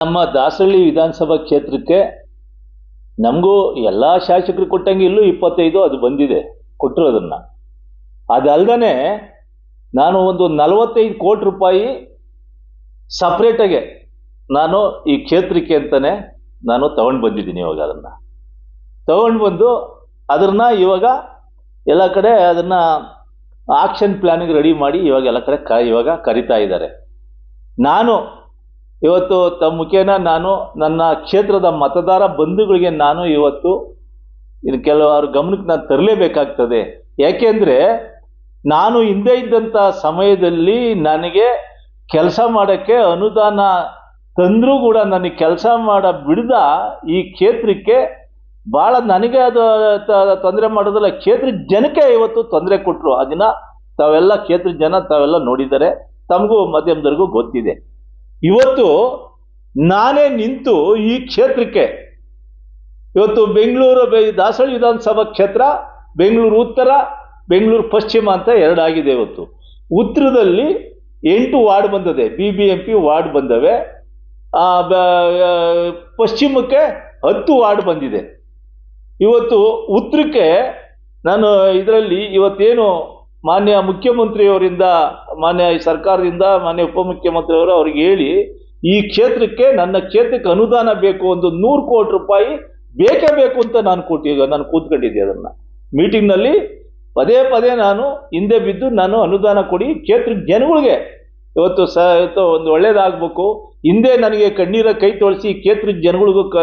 ನಮ್ಮ ದಾಸಹಳ್ಳಿ ವಿಧಾನಸಭಾ ಕ್ಷೇತ್ರಕ್ಕೆ ನಮಗೂ ಎಲ್ಲ ಶಾಸಕರು ಕೊಟ್ಟಂಗೆ ಇಲ್ಲೂ ಇಪ್ಪತ್ತೈದು ಅದು ಬಂದಿದೆ ಕೊಟ್ಟರು ಅದನ್ನು. ಅದಲ್ದೇ ನಾನು ಒಂದು ನಲವತ್ತೈದು ಕೋಟಿ ರೂಪಾಯಿ ಸಪ್ರೇಟಾಗೆ ನಾನು ಈ ಕ್ಷೇತ್ರಕ್ಕೆ ಅಂತಲೇ ನಾನು ತಗೊಂಡು ಬಂದಿದ್ದೀನಿ ಇವಾಗ ಅದನ್ನು. ತಗೊಂಡು ಬಂದು ಅದನ್ನು ಇವಾಗ ಎಲ್ಲ ಕಡೆ ಅದನ್ನು ಆಕ್ಷನ್ ಪ್ಲ್ಯಾನಿಗೆ ರೆಡಿ ಮಾಡಿ ಇವಾಗ ಎಲ್ಲ ಕಡೆ ಕ, ಇವಾಗ ಕರಿತಾ ಇದ್ದಾರೆ. ನಾನು ಇವತ್ತು ತಮ್ಮ ಮುಖೇನ ನಾನು ನನ್ನ ಕ್ಷೇತ್ರದ ಮತದಾರ ಬಂಧುಗಳಿಗೆ ನಾನು ಇವತ್ತು ಇನ್ನು ಕೆಲವರು ಗಮನಕ್ಕೆ ನಾನು ತರಲೇಬೇಕಾಗ್ತದೆ. ಯಾಕೆಂದರೆ ನಾನು ಹಿಂದೆ ಇದ್ದಂಥ ಸಮಯದಲ್ಲಿ ನನಗೆ ಕೆಲಸ ಮಾಡೋಕ್ಕೆ ಅನುದಾನ ತಂದರೂ ಕೂಡ ನನಗೆ ಕೆಲಸ ಮಾಡ ಬಿಡ್ದ ಈ ಕ್ಷೇತ್ರಕ್ಕೆ ಭಾಳ ನನಗೆ ಅದು ತೊಂದರೆ ಮಾಡೋದಲ್ಲ. ಕ್ಷೇತ್ರ ಜನಕ್ಕೆ ಇವತ್ತು ತೊಂದರೆ ಕೊಟ್ಟರು ಅದನ್ನು ತಾವೆಲ್ಲ ಕ್ಷೇತ್ರ ಜನ ತಾವೆಲ್ಲ ನೋಡಿದ್ದಾರೆ ತಮಗೂ ಮಧ್ಯಮದವರೆಗೂ ಗೊತ್ತಿದೆ. ಇವತ್ತು ನಾನೇ ನಿಂತು ಈ ಕ್ಷೇತ್ರಕ್ಕೆ. ಇವತ್ತು ಬೆಂಗಳೂರು ದಾಸಹಳ್ಳಿ ವಿಧಾನಸಭಾ ಕ್ಷೇತ್ರ, ಬೆಂಗಳೂರು ಉತ್ತರ, ಬೆಂಗಳೂರು ಪಶ್ಚಿಮ ಅಂತ ಎರಡಾಗಿದೆ ಇವತ್ತು. ಉತ್ತರದಲ್ಲಿ ಎಂಟು ವಾರ್ಡ್ ಬಂದಿದೆ B B M P ward ಬಂದವೆ ಪಶ್ಚಿಮಕ್ಕೆ ಹತ್ತು ವಾರ್ಡ್ ಬಂದಿದೆ. ಇವತ್ತು ಉತ್ತರಕ್ಕೆ ನಾನು ಇದರಲ್ಲಿ ಇವತ್ತೇನು ಮಾನ್ಯ ಮುಖ್ಯಮಂತ್ರಿಯವರಿಂದ, ಮಾನ್ಯ ಈ ಸರ್ಕಾರದಿಂದ, ಮಾನ್ಯ ಉಪಮುಖ್ಯಮಂತ್ರಿಯವರು ಅವ್ರಿಗೆ ಹೇಳಿ, ಈ ಕ್ಷೇತ್ರಕ್ಕೆ ನನ್ನ ಕ್ಷೇತ್ರಕ್ಕೆ ಅನುದಾನ ಬೇಕು ಒಂದು ನೂರು ಕೋಟಿ ರೂಪಾಯಿ ಬೇಕೇ ಬೇಕು ಅಂತ ನಾನು ಕೊಟ್ಟು ನಾನು ಕೂತ್ಕೊಂಡಿದ್ದೆ ಅದನ್ನು. ಮೀಟಿಂಗ್ನಲ್ಲಿ ಪದೇ ಪದೇ ನಾನು ಹಿಂದೆ ಬಿದ್ದು ನಾನು ಅನುದಾನ ಕೊಡಿ, ಕ್ಷೇತ್ರದ ಜನಗಳಿಗೆ ಇವತ್ತು ಸ, ಇವತ್ತು ಒಂದು ಒಳ್ಳೇದಾಗಬೇಕು ಹಿಂದೆ ನನಗೆ ಕಣ್ಣೀರ ಕೈ ತೊಳಸಿ ಕೇತ್ರ ಜನಗಳಿಗೂ ಕ,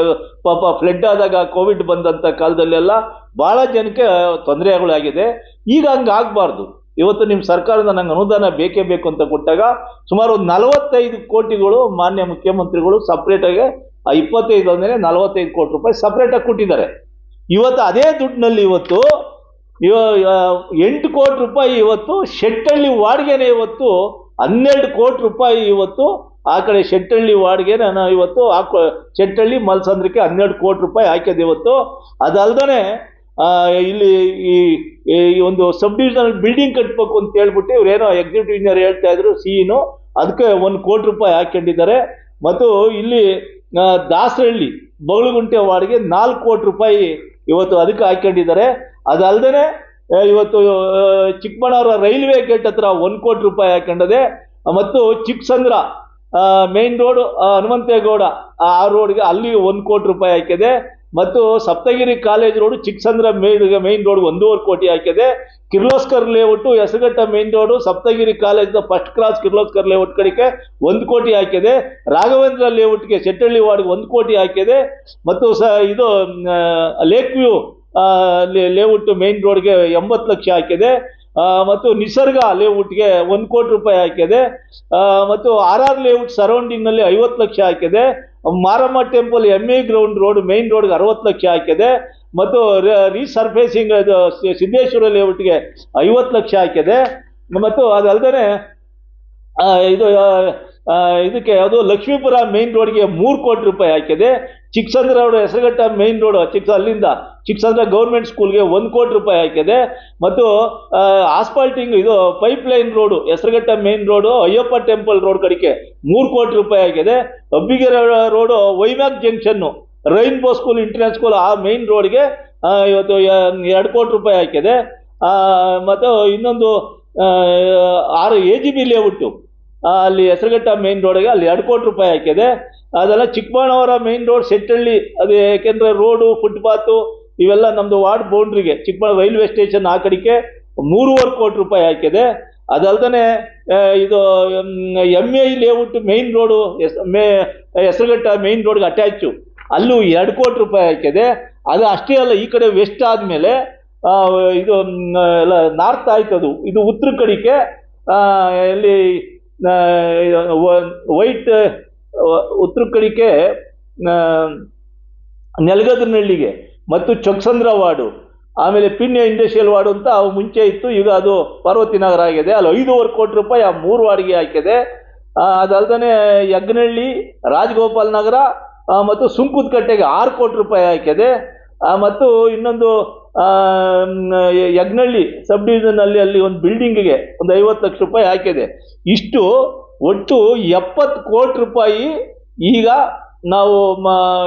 ಪಾಪ ಫ್ಲಡ್ ಆದಾಗ ಕೋವಿಡ್ ಬಂದಂಥ ಕಾಲದಲ್ಲೆಲ್ಲ ಭಾಳ ಜನಕ್ಕೆ ತೊಂದರೆಗಳಾಗಿದೆ ಈಗ ಹಂಗೆ ಆಗಬಾರ್ದು. ಇವತ್ತು ನಿಮ್ಮ ಸರ್ಕಾರದ ನಂಗೆ ಅನುದಾನ ಬೇಕೇ ಬೇಕು ಅಂತ ಕೊಟ್ಟಾಗ ಸುಮಾರು ಒಂದು ನಲವತ್ತೈದು ಕೋಟಿಗಳು ಮಾನ್ಯ ಮುಖ್ಯಮಂತ್ರಿಗಳು ಸಪ್ರೇಟಾಗಿ ಇಪ್ಪತ್ತೈದು ಅಂದರೆ ನಲವತ್ತೈದು ಕೋಟಿ ರೂಪಾಯಿ ಸಪ್ರೇಟಾಗಿ ಕೊಟ್ಟಿದ್ದಾರೆ. ಇವತ್ತು ಅದೇ ದುಡ್ಡಿನಲ್ಲಿ ಇವತ್ತು, ಇವ ಇವ- ಎಂಟು ಕೋಟಿ ರೂಪಾಯಿ ಇವತ್ತು, ಶೆಟ್ಟಳ್ಳಿ ವಾಡಿಗೆನೇ ಇವತ್ತು, ಹನ್ನೆರಡು ಕೋಟಿ ರೂಪಾಯಿ ಇವತ್ತು ಆ ಕಡೆ ಶೆಟ್ಟಳ್ಳಿ ವಾರ್ಡ್ಗೆ ನಾನು ಇವತ್ತು ಹಾಕೋ ಶೆಟ್ಟಳ್ಳಿ ಮಲ್ಸಂದ್ರಕ್ಕೆ ಹನ್ನೆರಡು ಕೋಟಿ ರೂಪಾಯಿ ಹಾಕಿದೆ ಇವತ್ತು. ಅದಲ್ದೇ ಇಲ್ಲಿ ಈ ಒಂದು ಸಬ್ ಡಿವಿಷನಲ್ ಬಿಲ್ಡಿಂಗ್ ಕಟ್ಟಬೇಕು ಅಂತ ಹೇಳ್ಬಿಟ್ಟು ಇವರೇನೋ ಎಕ್ಸಿಕ್ಯೂಟಿವ್ ಇಂಜಿನಿಯರ್ ಹೇಳ್ತಾ ಇದ್ರು ಸಿಇನು ಅದಕ್ಕೆ ಒಂದು ಕೋಟಿ ರೂಪಾಯಿ ಹಾಕೊಂಡಿದ್ದಾರೆ ಮತ್ತು ಇಲ್ಲಿ ದಾಸರಹಳ್ಳಿ ಬಗಳುಗುಂಟೆ ವಾರ್ಡ್ಗೆ ನಾಲ್ಕು ಕೋಟಿ ರೂಪಾಯಿ ಇವತ್ತು ಅದಕ್ಕೆ ಹಾಕೊಂಡಿದ್ದಾರೆ ಅದಲ್ದೇ ಇವತ್ತು ಆ, ಚಿಕ್ಕಬಳ್ಳಾಪುರ ರೈಲ್ವೆ ಗೇಟ್ ಹತ್ರ ಒಂದು ಕೋಟಿ ರೂಪಾಯಿ ಹಾಕೊಂಡದೆ ಮತ್ತು ಚಿಕ್ಕಸಂದ್ರ ಮೇನ್ ರೋಡ್ ಹನುಮಂತೇಗೌಡ, ಆ ರೋಡ್ಗೆ ಅಲ್ಲಿ ಒಂದು ಕೋಟಿ ರೂಪಾಯಿ ಹಾಕಿದೆ. ಮತ್ತು Saptagiri college road Chikkasandra main main road ಒಂದೂವರೆ ಕೋಟಿ ಹಾಕಿದೆ. Kirloskar layout Hesaraghatta main road Saptagiri ಕಾಲೇಜ್ನ first cross Kirloskar layout ಕಡೆಗೆ ಒಂದು ಕೋಟಿ ಹಾಕಿದೆ. ರಾಘವೇಂದ್ರ ಲೇಔಟ್ಗೆ ಶೆಟ್ಟಳ್ಳಿ ವಾರ್ಡ್ಗೆ ಒಂದು ಕೋಟಿ ಹಾಕಿದೆ. ಮತ್ತು ಸ, ಇದು ಲೇಕ್ ವ್ಯೂ ಲೇಔಟ್ ಮೇನ್ ರೋಡ್ಗೆ ಎಂಬತ್ತು ಲಕ್ಷ ಹಾಕಿದೆ. ಮತ್ತು ನಿಸರ್ಗ ಲೇಔಟ್ಗೆ ಒಂದು ಕೋಟಿ ರೂಪಾಯಿ ಹಾಕಿದೆ. ಮತ್ತು ಆರ್ ಆರ್ ಲೇಔಟ್ ಸರೌಂಡಿಂಗ್ನಲ್ಲಿ ಐವತ್ತು ಲಕ್ಷ ಹಾಕಿದೆ. Maramma temple M A ground road main ರೋಡ್ಗೆ ಅರವತ್ತು ಲಕ್ಷ ಹಾಕಿದೆ. ಮತ್ತು ರೀಸರ್ಫೇಸಿಂಗ್ ಅದು ಸಿ- ಸಿದ್ದೇಶ್ವರ ಲೇಔಟ್ಗೆ ಐವತ್ತು ಲಕ್ಷ ಹಾಕಿದೆ. ಮತ್ತು ಅದಲ್ಲದೆ ಇದು ಇದಕ್ಕೆ ಯಾವುದು ಲಕ್ಷ್ಮೀಪುರ ಮೇನ್ ರೋಡ್ಗೆ ಮೂರು ಕೋಟಿ ರೂಪಾಯಿ ಹಾಕಿದೆ. Chikkasandra road, Hesaraghatta main road ಚಿಕ್ಕ ಅಲ್ಲಿಂದ ಚಿಕ್ಕಸಂದ್ರ ಗೌರ್ಮೆಂಟ್ ಸ್ಕೂಲ್ಗೆ ಒಂದು ಕೋಟಿ ರೂಪಾಯಿ ಹಾಕಿದೆ ಮತ್ತು ಆಸ್ಪಾಲ್ಟಿಂಗ್ ಇದು pipe line road Hesaraghatta main road Ayyappa temple road ಕಡೆಗೆ ಮೂರು ಕೋಟಿ ರೂಪಾಯಿ ಆಗಿದೆ Abbigere road ವೈಮ್ಯಾಕ್ junction rainbow school international school ಆ ಮೇನ್ ರೋಡ್ಗೆ ಇವತ್ತು ಎರಡು ಕೋಟಿ ರೂಪಾಯಿ ಹಾಕಿದೆ ಮತ್ತು ಇನ್ನೊಂದು ಆರು ಎ ಜಿ ಬಿ ಲೇಔಟು ಅಲ್ಲಿ ಹೆಸರುಘಟ್ಟ ಮೇನ್ ರೋಡಿಗೆ ಅಲ್ಲಿ ಎರಡು ಕೋಟಿ ರೂಪಾಯಿ ಹಾಕಿದೆ. ಅದೆಲ್ಲ ಚಿಕ್ಕಬಾಣವರ ಮೇನ್ ರೋಡ್ ಸೆಟ್ಟಳ್ಳಿ ಅದು ಏಕೆಂದರೆ ರೋಡು ಫುಟ್ಪಾತು ಇವೆಲ್ಲ ನಮ್ಮದು ವಾರ್ಡ್ ಬೌಂಡ್ರಿಗೆ ಚಿಕ್ಕಬಾಣ ರೈಲ್ವೆ ಸ್ಟೇಷನ್ ಆ ಕಡೆಗೆ ಮೂರುವರೆ ಕೋಟಿ ರೂಪಾಯಿ ಹಾಕಿದೆ. ಅದಲ್ದೇ ಇದು, M A layout main road S Hesaraghatta main ರೋಡ್ಗೆ ಅಟ್ಯಾಚು ಅಲ್ಲೂ ಎರಡು ಕೋಟಿ ರೂಪಾಯಿ ಹಾಕಿದೆ. ಅದು ಅಷ್ಟೇ ಅಲ್ಲ, ಈ ಕಡೆ ವೆಸ್ಟ್ ಆದಮೇಲೆ ಇದು ಎಲ್ಲ ನಾರ್ತ್ ಆಯ್ತದು. ಇದು ಉತ್ತರ ಕಡೆಗೆ ಇಲ್ಲಿ ವೈಟ್ ಉತ್ತರ ಕಡಿಕೆ ನೆಲಗದ್ರನಳ್ಳಿಗೆ ಮತ್ತು ಚೊಕ್ಸಂದ್ರ ವಾರ್ಡು. ಆಮೇಲೆ ಪಿನ್ಯ ಇಂಡಸ್ಟ್ರಿಯಲ್ ವಾರ್ಡು ಅಂತ ಅವು ಮುಂಚೆ ಇತ್ತು, ಈಗ ಅದು ಪಾರ್ವತಿ ನಗರ ಆಗಿದೆ. ಅಲ್ಲಿ, ಐದೂವರೆ ಕೋಟಿ ರೂಪಾಯಿ ಆ ಮೂರು ವಾರ್ಡ್ಗೆ ಹಾಕಿದೆ. ಅದಲ್ದೇ ಯಗ್ನಹಳ್ಳಿ ರಾಜಗೋಪಾಲ್ ನಗರ ಮತ್ತು ಸುಂಕುದಕಟ್ಟೆಗೆ ಆರು ಕೋಟಿ ರೂಪಾಯಿ ಹಾಕಿದೆ. ಮತ್ತು ಇನ್ನೊಂದು ಯಜ್ಞಳ್ಳಿ ಸಬ್ ಡಿವಿಷನಲ್ಲಿ ಅಲ್ಲಿ ಒಂದು ಬಿಲ್ಡಿಂಗಿಗೆ ಒಂದು ಐವತ್ತು ಲಕ್ಷ ರೂಪಾಯಿ ಹಾಕಿದೆ. ಇಷ್ಟು ಒಟ್ಟು ಎಪ್ಪತ್ತು ಕೋಟಿ ರೂಪಾಯಿ ಈಗ ನಾವು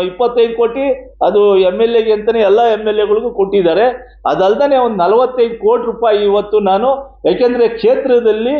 ಇಪ್ಪತ್ತೈದು ಕೋಟಿ, ಅದು ಎಂ ಎಲ್ ಎಗೆ ಅಂತಲೇ ಎಲ್ಲ ಎಂ ಎಲ್ ಎಗಳಿಗೂ ಕೊಟ್ಟಿದ್ದಾರೆ. ಅದಲ್ದೇ ಒಂದು ನಲವತ್ತೈದು ಕೋಟಿ ರೂಪಾಯಿ ಇವತ್ತು ನಾನು ಯಾಕೆಂದರೆ ಕ್ಷೇತ್ರದಲ್ಲಿ